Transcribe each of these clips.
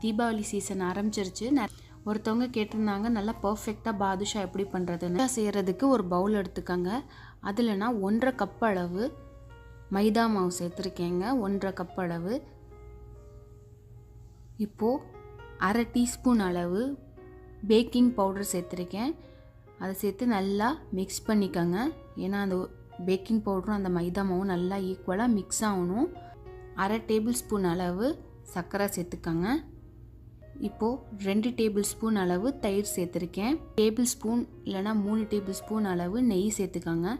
Deepavali season ஆரம்பிச்சிருச்சு. நெ- ஒருத்தவங்க கேட்டிருந்தாங்க நல்லா பர்ஃபெக்டாக பாதுஷா எப்படி பண்ணுறதுன்னு செய்கிறதுக்கு ஒரு பவுல் எடுத்துக்கோங்க. அதில் நான் ஒன்றரை கப் அளவு மைதா மாவு சேர்த்துருக்கேங்க. ஒன்றரை கப் அளவு. இப்போது அரை டீஸ்பூன் அளவு பேக்கிங் பவுடர் சேர்த்துருக்கேன். அதை சேர்த்து நல்லா மிக்ஸ் பண்ணிக்கோங்க. ஏன்னா அந்த பேக்கிங் பவுடரும் அந்த மைதா மாவும் நல்லா ஈக்குவலாக மிக்ஸ் ஆகணும். அரை டேபிள் ஸ்பூன் அளவு சர்க்கரை சேர்த்துக்கோங்க. இப்போது ரெண்டு டேபிள் ஸ்பூன் அளவு தயிர் சேர்த்துருக்கேன். டேபிள் ஸ்பூன் இல்லைனா மூணு டேபிள் ஸ்பூன் அளவு நெய் சேர்த்துக்கோங்க.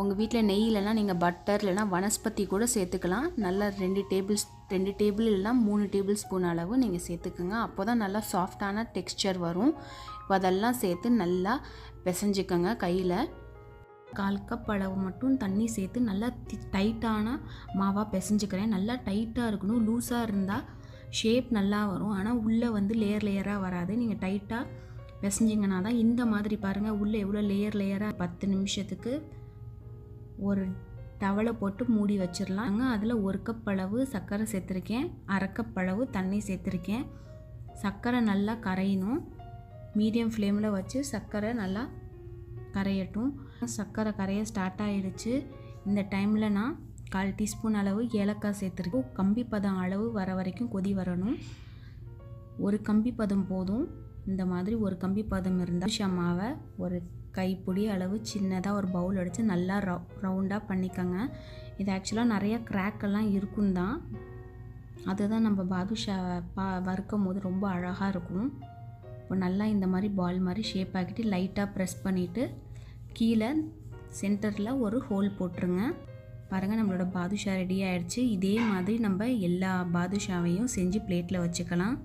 உங்கள் வீட்டில் நெய் இல்லைனா நீங்கள் பட்டர் இல்லைனா வனஸ்பதி கூட சேர்த்துக்கலாம். நல்லா ரெண்டு டேபிள் ரெண்டு டேபிள் இல்லைனா மூணு டேபிள் ஸ்பூன் அளவு நீங்கள் சேர்த்துக்கோங்க. அப்போ தான் நல்லா சாஃப்டான டெக்ஸ்சர் வரும். இப்போ அதெல்லாம் சேர்த்து நல்லா பிசைஞ்சிக்கோங்க கையில். கால் கப் அளவு மட்டும் தண்ணி சேர்த்து நல்லா டைட்டான மாவாக பிசைஞ்சிக்கிறேன். நல்லா டைட்டாக இருக்கணும். லூஸாக இருந்தால் ஷேப் நல்லா வரும். ஆனால் உள்ளே வந்து லேயர் லேயராக வராது. நீங்கள் டைட்டாக பிசைஞ்சிங்கன்னா தான் இந்த மாதிரி பாருங்கள் உள்ளே எவ்வளோ லேயர் லேயராக பத்து நிமிஷத்துக்கு ஒரு டவலை போட்டு மூடி வச்சிடலாம் அதில் ஒரு கப் அளவு சர்க்கரை சேர்த்துருக்கேன். அரை கப் அளவு தண்ணி சேர்த்துருக்கேன். சர்க்கரை நல்லா கரையணும். மீடியம் ஃப்ளேமில் வச்சு சர்க்கரை நல்லா கரையட்டும். சர்க்கரை கரைய ஸ்டார்ட் ஆகிடுச்சு இந்த டைமில் நான் கால் டீஸ்பூன் அளவு ஏலக்காய் சேர்த்துருக்கோம் கம்பி பதம் அளவு வர வரைக்கும் கொதி வரணும். ஒரு கம்பி பதம் போதும். இந்த மாதிரி ஒரு கம்பி பதம் இருந்தால் மாவை ஒரு கைப்பிடி அளவு சின்னதாக ஒரு பவுல் அடித்து நல்லா ரவு ரவுண்டாக பண்ணிக்கோங்க. இது ஆக்சுவலாக நிறையா கிராக்கெல்லாம் இருக்கும் தான். அதுதான் நம்ம பாதுஷாவை பா வறுக்கும் போது ரொம்ப அழகாக இருக்கும். இப்போ நல்லா இந்த மாதிரி பால் மாதிரி ஷேப் ஆக்கிட்டு லைட்டாக ப்ரெஸ் பண்ணிவிட்டு கீழே சென்டரில் ஒரு ஹோல் போட்டுருங்க. பாருங்கள் நம்மளோட பாதுஷா ரெடி ஆயிடுச்சு. இதே மாதிரி நம்ம எல்லா பாதுஷாவையும் செஞ்சு பிளேட்டில் வச்சுக்கலாம்.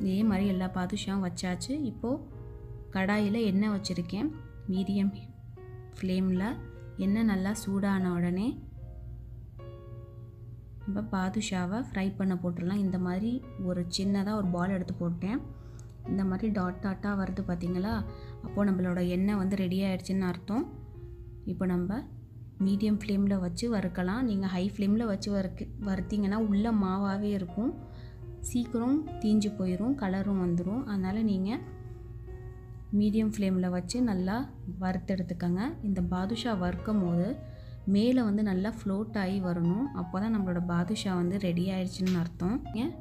இதே மாதிரி எல்லா பாதுஷாவும் வச்சாச்சு. இப்போது கடாயில் எண்ணெய் வச்சுருக்கேன். மீடியம் ஃப்ளேமில் எண்ணெய் நல்லா சூடான உடனே நம்ம பாதுஷாவை ஃப்ரை பண்ண போட்டுடலாம். இந்த மாதிரி ஒரு சின்னதாக ஒரு பால் எடுத்து போட்டேன். இந்த மாதிரி டாட் டாட்டாக வருது பார்த்தீங்களா அப்போது நம்மளோட எண்ணெய் வந்து ரெடி ஆகிடுச்சின்னு அர்த்தம். இப்போ நம்ம மீடியம் ஃப்ளேமில் வச்சு வறுக்கலாம். நீங்கள் ஹை ஃப்ளேமில் வச்சு வறுக்கு வறுத்தீங்கன்னா உள்ள மாவாகவே இருக்கும். சீக்கிரம் தீஞ்சு போயிடும் கலரும் வந்துடும் அதனால் நீங்கள் மீடியம் ஃப்ளேமில் வச்சு நல்லா வறுத்தெடுத்துக்கோங்க இந்த பாதுஷா வறுக்கும் போது மேலே வந்து நல்லா ஃப்ளோட் ஆகி வரணும். அப்போ தான் நம்மளோட பாதுஷா வந்து ரெடி ஆயிடுச்சுன்னு அர்த்தம். ஏன்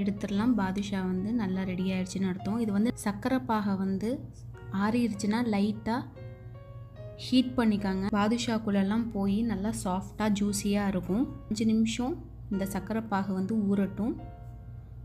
எடுத்துடலாம். பாதுஷா வந்து நல்லா ரெடி ஆயிடுச்சுன்னு அர்த்தம். இது வந்து சர்க்கரை பாகை வந்து ஆறிடுச்சுன்னா லைட்டாக ஹீட் பண்ணிக்காங்க. பாதுஷாக்குள்ளெல்லாம் போய் நல்லா சாஃப்டாக ஜூஸியாக இருக்கும். அஞ்சு நிமிஷம் இந்த சர்க்கரை பாகு வந்து ஊறட்டும்.